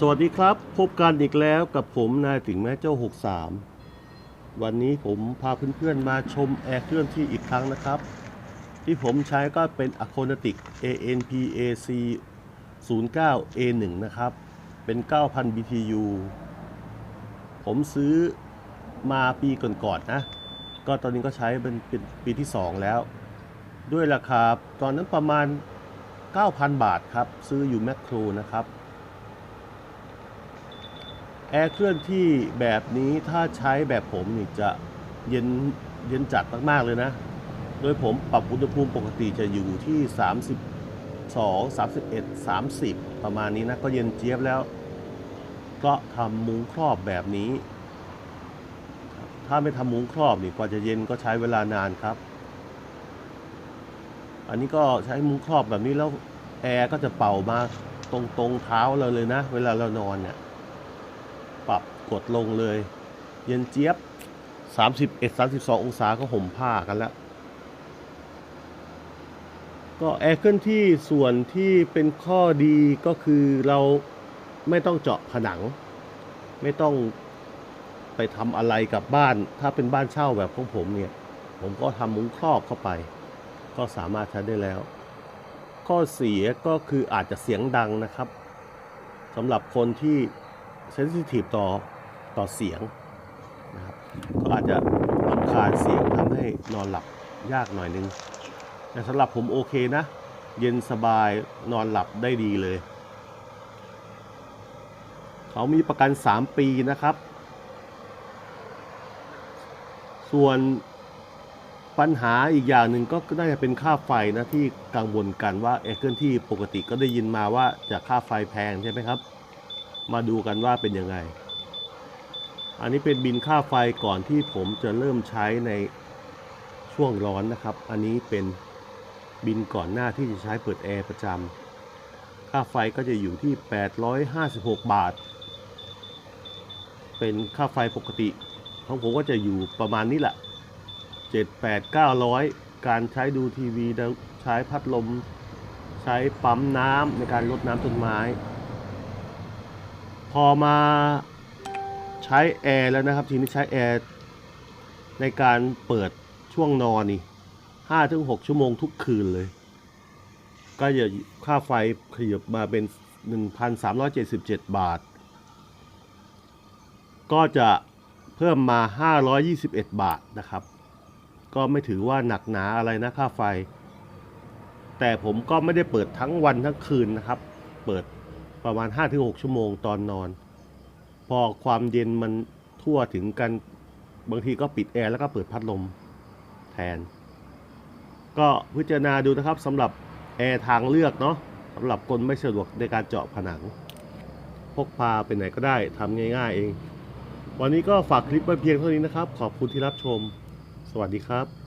สวัสดีครับ พบกันอีกแล้วกับผมนายถึงแม้เจ้า 63 วันนี้ผมพาเพื่อนๆมาชมแอร์เคลื่อนที่อีกครั้งนะครับ ที่ผมใช้ก็เป็น a c o n a t i c ANPAC 09 A1 นะครับ เป็น 9,000 BTU ผมซื้อมาปีก่อนๆนะก็ตอนนี้ก็ใช้เป็นเป็นปีที่ 2 แล้ว ด้วยราคาตอนนั้นประมาณ 9,000 บาทครับ ซื้ออยู่แมคโครนะครับ แอร์เคลื่อนที่แบบนี้ถ้าใช้แบบผมนี่จะเย็นเย็นจัดมาก ๆ เลยนะ โดยผมปรับอุณหภูมิปกติจะอยู่ที่ 32 31 30 ประมาณนี้นะ ก็เย็นเจี๊ยบแล้ว ก็ทำมุ้งครอบแบบนี้ ถ้าไม่ทำมุ้งครอบนี่กว่าจะเย็นก็ใช้เวลานานครับ อันนี้ก็ใช้มุ้งครอบแบบนี้แล้วแอร์ก็จะเป่ามาตรงตรงเท้าเราเลยนะ เวลาเรานอนเนี่ย กดลงเลย เย็นเจี๊ยบ 31 32 องศาก็ห่มผ้ากันแล้ว ก็แอร์เคลื่อนที่ส่วนที่เป็นข้อดีก็คือเราไม่ต้องเจาะผนัง ไม่ต้องไปทำอะไรกับบ้าน ถ้าเป็นบ้านเช่าแบบของผมเนี่ย ผมก็ทำมุ้งครอบเข้าไป ก็สามารถใช้ได้แล้ว ข้อเสียก็คืออาจจะเสียงดังนะครับสำหรับคนที่เซนซิทีฟต่อ ต่อเสียงนะครับก็อาจจะรำคาญเสียงทำให้นอนหลับยากหน่อยนึงแต่สำหรับผมโอเคนะ เย็นสบายนอนหลับได้ดีเลย เขามีประกัน 3 ปีนะครับ ส่วนปัญหาอีกอย่างหนึ่งก็น่าจะเป็นค่าไฟนะที่กังวลกันว่าแอร์เคลื่อนที่ปกติก็ได้ยินมาว่าจะค่าไฟแพงใช่ไหมครับ มาดูกันว่าเป็นยังไง อันนี้เป็นบินค่าไฟก่อนที่ผมจะเริ่มใช้ในช่วงร้อนนะครับ อันนี้เป็นบินก่อนหน้าที่จะใช้เปิดแอร์ประจำ ค่าไฟก็จะอยู่ที่ 856 บาท เป็นค่าไฟปกติของผมก็จะอยู่ประมาณนี้แหละ 7 8 900 การใช้ดูทีวี ใช้พัดลม ใช้ปั๊มน้ำในการลดน้ำต้นไม้ พอมา ใช้แอร์แล้วนะครับ ทีนี้ใช้แอร์ในการเปิดช่วงนอนนี่ห้าถึงหกชั่วโมงทุกคืนเลย ก็จะค่าไฟขยับมาเป็น1,377บเจ็ดบาท ก็จะเพิ่มมา521บาทนะครับ ก็ไม่ถือว่าหนักหนาอะไรนะค่าไฟ แต่ผมก็ไม่ได้เปิดทั้งวันทั้งคืนนะครับ เปิดประมาณ 5-6 ชั่วโมงตอนนอน พอความเย็นมันทั่วถึงกัน บางทีก็ปิดแอร์แล้วก็เปิดพัดลมแทน ก็พิจารณาดูนะครับสำหรับแอร์ทางเลือกเนาะสำหรับคนไม่สะดวกในการเจาะผนัง พกพาไปไหนก็ได้ทำง่ายๆเอง วันนี้ก็ฝากคลิปไว้เพียงเท่านี้นะครับ ขอบคุณที่รับชม สวัสดีครับ